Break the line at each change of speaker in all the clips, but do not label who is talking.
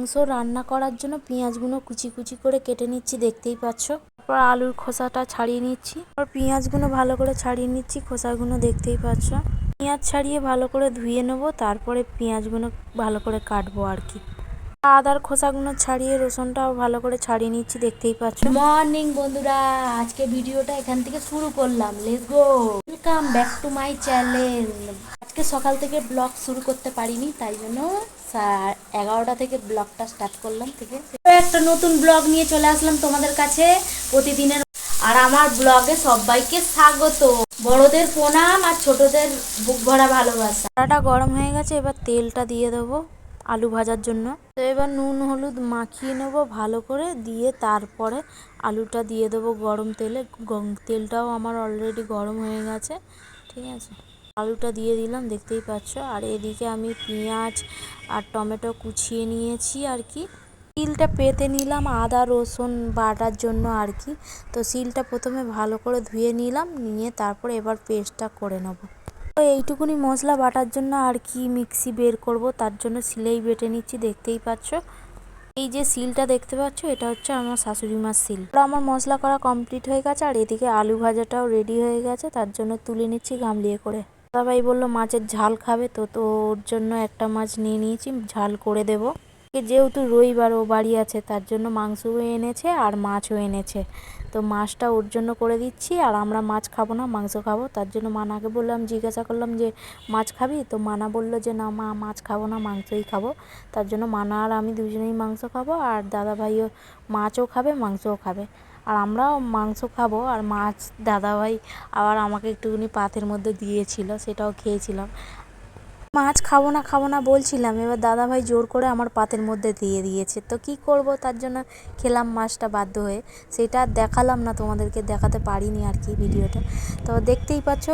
মাংস রান্না করার জন্য পেঁয়াজগুলো কুচি কুচি করে কেটে নিচ্ছি, দেখতেই পাচ্ছ। তারপর আলুর খোসাটা ছাড়িয়ে নিচ্ছি। তারপর পেঁয়াজগুলো ভালো করে ছাড়িয়ে নিচ্ছি, খোসাগুলো দেখতেই পাচ্ছ। পেঁয়াজ ছাড়িয়ে ভালো করে ধুয়ে নেব, তারপরে পেঁয়াজগুলো ভালো করে কাটবো আর কি। আদার খোসাগুলো ছাড়িয়ে রসুনটাও ভালো করে ছাড়িয়ে নিচ্ছি, দেখতেই পাচ্ছ। মর্নিং বন্ধুরা, আজকে ভিডিওটা এখান থেকে শুরু করলাম। Let's go welcome back to my channel আজকে সকাল থেকে ব্লগ শুরু করতে পারিনি, তাই জন্য এগারোটা থেকে ব্লগটা স্টার্ট করলাম থেকে। একটা নতুন ব্লগ নিয়ে চলে আসলাম তোমাদের কাছে প্রতিদিনের। আর আমার ব্লগে সবাইকে স্বাগত। বড়দের প্রণাম আর ছোটদের বুক ভরা ভালোবাসা। কড়াটা গরম হয়ে গেছে, এবার তেলটা দিয়ে দেবো আলু ভাজার জন্য। তো এবার নুন, হলুদ মাখিয়ে নেব ভালো করে, দিয়ে তারপরে আলুটা দিয়ে দেবো গরম তেলে। তেলটাও আমার অলরেডি গরম হয়ে গেছে, ঠিক আছে? আলুটা দিয়ে দিলাম, দেখতেই পাচ্ছ। আর এদিকে আমি পেঁয়াজ আর টমেটো কুচিয়ে নিয়েছি আর কি। শিলটা পেতে নিলাম আদা, রসুন বাটার জন্য আর কি। তো শিলটা প্রথমে ভালো করে ধুয়ে নিলাম, নিয়ে তারপরে এবার পেস্টটা করে নেব। তো এইটুকুনি মশলা বাটার জন্য আর কি মিক্সি বের করব, তার জন্য শিলেই বেটে নিচ্ছি, দেখতেই পাচ্ছ। এই যে সিলটা দেখতে পাচ্ছ, এটা হচ্ছে আমার শাশুড়ি মার সিল আমার মশলা করা কমপ্লিট হয়ে গেছে, আর এদিকে আলু ভাজাটাও রেডি হয়ে গেছে, তার জন্য তুলে নিচ্ছি গামলিয়ে করে। দাদাভাই বলল, মাছের ঝাল খাবে তো তো ওর জন্য একটা মাছ নিয়ে নিয়েছি, ঝাল করে দেব। যেহেতু রবিবার ও বাড়ি আছে, তার জন্য মাংসও এনেছে আর মাছও এনেছে। তো মাছটা ওর জন্য করে দিচ্ছি, আর আমরা মাছ খাব না, মাংস খাব। তার জন্য মানাকে বললাম, জিজ্ঞাসা করলাম যে, মাছ খাবি? তো মানা বলল যে, না মা, মাছ খাব না, মাংসই খাব। তার জন্য মানা আর আমি দুজনেই মাংস খাব, আর দাদা ভাইও মাছও খাবে, মাংসও খাবে। আর আমরাও মাংস খাব আর মাছ দাদাভাই আবার আমাকে একটুখানি পাতের মধ্যে দিয়েছিল, সেটাও খেয়েছিলাম। মাছ খাব না খাব না বলছিলাম, এবার দাদাভাই জোর করে আমার পাতের মধ্যে দিয়ে দিয়েছে। তো কি করব তার জন্য খেলাম মাছটা বাধ্য হয়ে। সেটা দেখালাম না, তোমাদেরকে দেখাতে পারিনি আর কি ভিডিওটা। তো দেখতেই পাচ্ছ,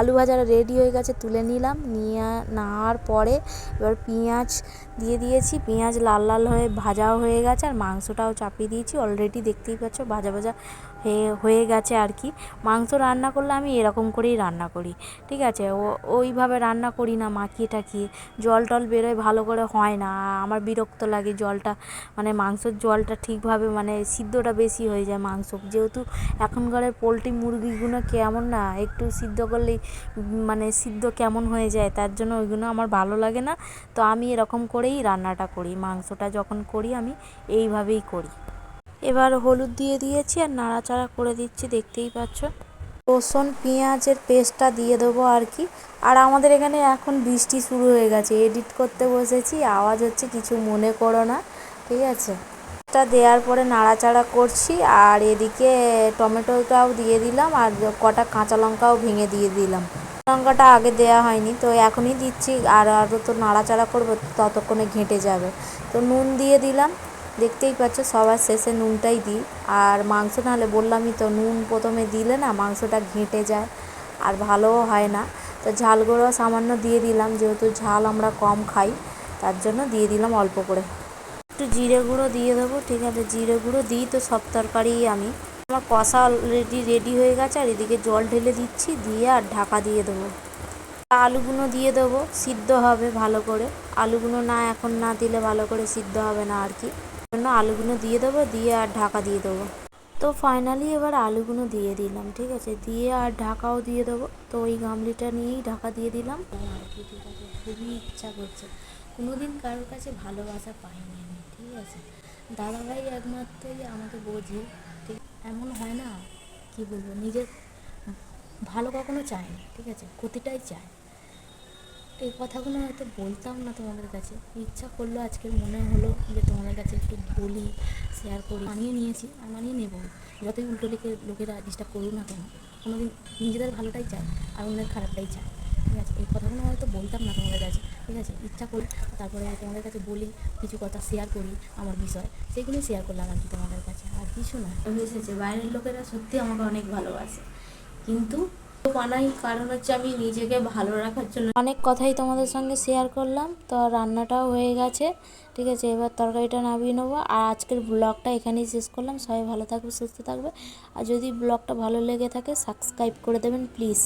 আলু ভাজাটা রেডি হয়ে গেছে, তুলে নিলাম। নিয়ে নেওয়ার পরে এবার পেঁয়াজ দিয়ে দিয়েছি। পেঁয়াজ লাল লাল হয়ে ভাজাও হয়ে গেছে, আর মাংসটাও চাপিয়ে দিয়েছি। অলরেডি দেখতেই পাচ্ছ, ভাজা ভাজা হয়ে হয়ে গেছে আর কি। মাংস রান্না করলে আমি এরকম করেই রান্না করি, ঠিক আছে? ও, ওইভাবে রান্না করি না মাখিয়ে টাকিয়ে জল টল বেরোয় ভালো করে হয় না। আমার বিরক্ত লাগে জলটা। মানে মাংসর জলটা ঠিকভাবে মানে সিদ্ধটা বেশি হয়ে যায় মাংস। যেহেতু এখনকারের পোলট্রি মুরগিগুলো কেমন না, একটু সিদ্ধ করলেই মানে সিদ্ধ কেমন হয়ে যায়, তার জন্য ওইগুলো আমার ভালো লাগে না। তো আমি এরকম করেই রান্নাটা করি, মাংসটা যখন করি আমি এইভাবেই করি। এবার হলুদ দিয়ে দিয়েছি আর নাড়াচাড়া করে দিচ্ছি, দেখতেই পাচ্ছ। রসুন, পেঁয়াজের পেস্টটা দিয়ে দেবো আর কি। আর আমাদের এখানে এখন বৃষ্টি শুরু হয়ে গেছে। এডিট করতে বসেছি, আওয়াজ হচ্ছে কিছু মনে করো না, ঠিক আছে? এটা দেওয়ার পরে নাড়াচাড়া করছি, আর এদিকে টমেটোটাও দিয়ে দিলাম, আর কটা কাঁচা লঙ্কাও ভেঙে দিয়ে দিলাম। লঙ্কাটা আগে দেওয়া হয়নি, তো এখনই দিচ্ছি, আর আরও তো নাড়াচাড়া করব, ততক্ষণে ঘেঁটে যাবে। তো নুন দিয়ে দিলাম দেখতেই পাচ্ছ, সবার শেষে নুনটাই দিই। আর মাংস নাহলে বললামই তো, নুন প্রথমে দিলে না মাংসটা ঘেঁটে যায় আর ভালোও হয় না। তো ঝাল গুঁড়ো সামান্য দিয়ে দিলাম, যেহেতু ঝাল আমরা কম খাই, তার জন্য দিয়ে দিলাম অল্প করে। একটু জিরে গুঁড়ো দিয়ে দেবো, ঠিক আছে? জিরে গুঁড়ো দিই তো সব তরকারিই আমি। আমার কষা অলরেডি রেডি হয়ে গেছে, আর এদিকে জল ঢেলে দিচ্ছি, দিয়ে আর ঢাকা দিয়ে দেবো। আলুগুলো দিয়ে দেবো, সিদ্ধ হবে ভালো করে। আলুগুলো না, এখন না দিলে ভালো করে সিদ্ধ হবে না আর কি। জন্য আলুগুলো দিয়ে দেবো, দিয়ে আর ঢাকা দিয়ে দেবো। তো ফাইনালি এবার আলুগুলো দিয়ে দিলাম, ঠিক আছে? দিয়ে আর ঢাকাও দিয়ে দেবো। তো ওই গামলিটা নিয়েই ঢাকা দিয়ে দিলাম। আর কি ঠিক আছে খুবই ইচ্ছা করছে। কোনোদিন কারোর কাছে ভালোবাসা পাইনি আমি, ঠিক আছে? দাদাভাই একমাত্রই আমাকে বোঝে, ঠিক এমন হয় না, কি বলব, নিজের ভালো কখনো চায় না ঠিক আছে? ক্ষতিটাই চায়। এই কথাগুলো হয়তো বলতাম না তোমাদের কাছে। ইচ্ছা করল আজকে মনে হলো যে তোমাদের কাছে একটু বলি শেয়ার করি। মানিয়ে নিয়েছি, আর মানিয়ে নেব যতই উল্টো লিখে লোকেরা ডিস্টার্ব করুক না কেন, কোনোদিন নিজেদের ভালোটাই চায়, আর অন্যের খারাপটাই চায়। ঠিক আছে? এই কথাগুলো হয়তো বলতাম না তোমাদের কাছে। ঠিক আছে? ইচ্ছা করি, তারপরে তোমাদের কাছে বলি, কিছু কথা শেয়ার করি আমার বিষয়। সেগুলোই শেয়ার করলাম আর কি তোমাদের কাছে। আর কিছু না। এসেছে। বাইরের লোকেরা সত্যি আমাকে অনেক ভালোবাসে। কিন্তু বানাই, কারণ হচ্ছে আমি নিজেকে ভালো রাখার জন্য। অনেক কথাই তোমাদের সঙ্গে শেয়ার করলাম, তো রান্নাটাও হয়ে গেছে, ঠিক আছে? এবার তরকারিটা নামিয়ে নেব। আর আজকের ব্লগটা এখানেই শেষ করলাম। সবাই ভালো থাকবে, সুস্থ থাকবে। আর যদি ব্লগটা ভালো লেগে থাকে সাবস্ক্রাইব করে দেবেন প্লিজ